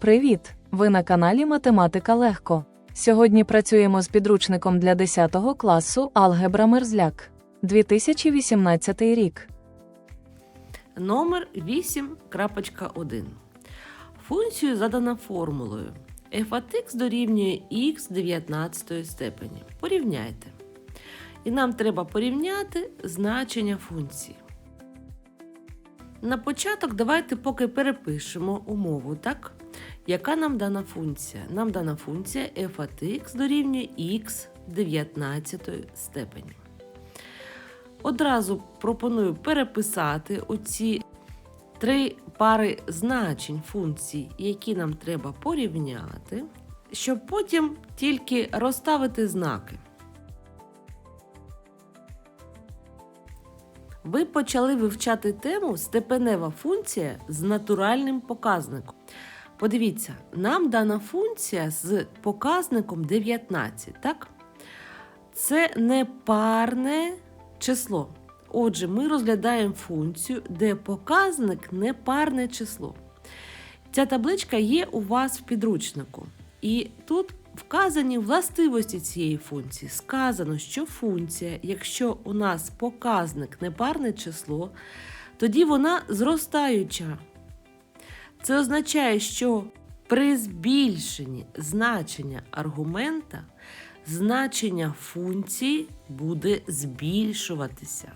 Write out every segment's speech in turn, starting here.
Привіт! Ви на каналі Математика Легко. Сьогодні працюємо з підручником для 10 класу Алгебра Мерзляк 2018 рік. Номер 8.1. Функцію задано формулою f от x дорівнює x 19 степені. Порівняйте. І нам треба порівняти значення функції. На початок давайте поки перепишемо умову, так? Яка нам дана функція? Нам дана функція f от x дорівнює x 19 степені. Одразу пропоную переписати оці три пари значень функцій, які нам треба порівняти, щоб потім тільки розставити знаки. Ви почали вивчати тему степенева функція з натуральним показником. Подивіться, нам дана функція з показником 19, так? Це не парне число. Отже, ми розглядаємо функцію, де показник не парне число. Ця табличка є у вас в підручнику. І тут вказані властивості цієї функції. Сказано, що функція, якщо у нас показник непарне число, тоді вона зростаюча. Це означає, що при збільшенні значення аргумента значення функції буде збільшуватися.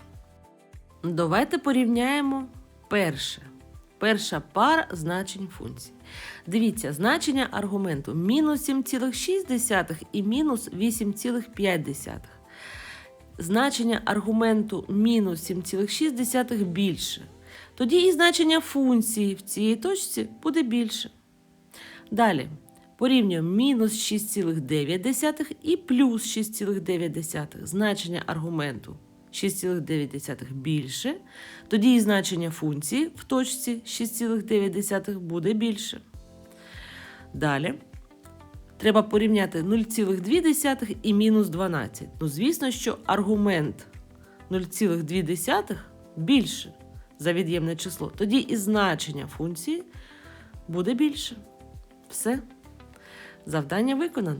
Давайте порівняємо перше. Перша пара значень функції. Дивіться, значення аргументу мінус 7,6 і мінус 8,5. Значення аргументу мінус 7,6 більше. Тоді і значення функції в цій точці буде більше. Далі порівнюємо мінус 6,9 і плюс 6,9. Значення аргументу 6,9 більше. Тоді і значення функції в точці 6,9 буде більше. Далі треба порівняти 0,2 і мінус 12. Ну, звісно, що аргумент 0,2 більше за від'ємне число. Тоді і значення функції буде більше. Все. Завдання виконано.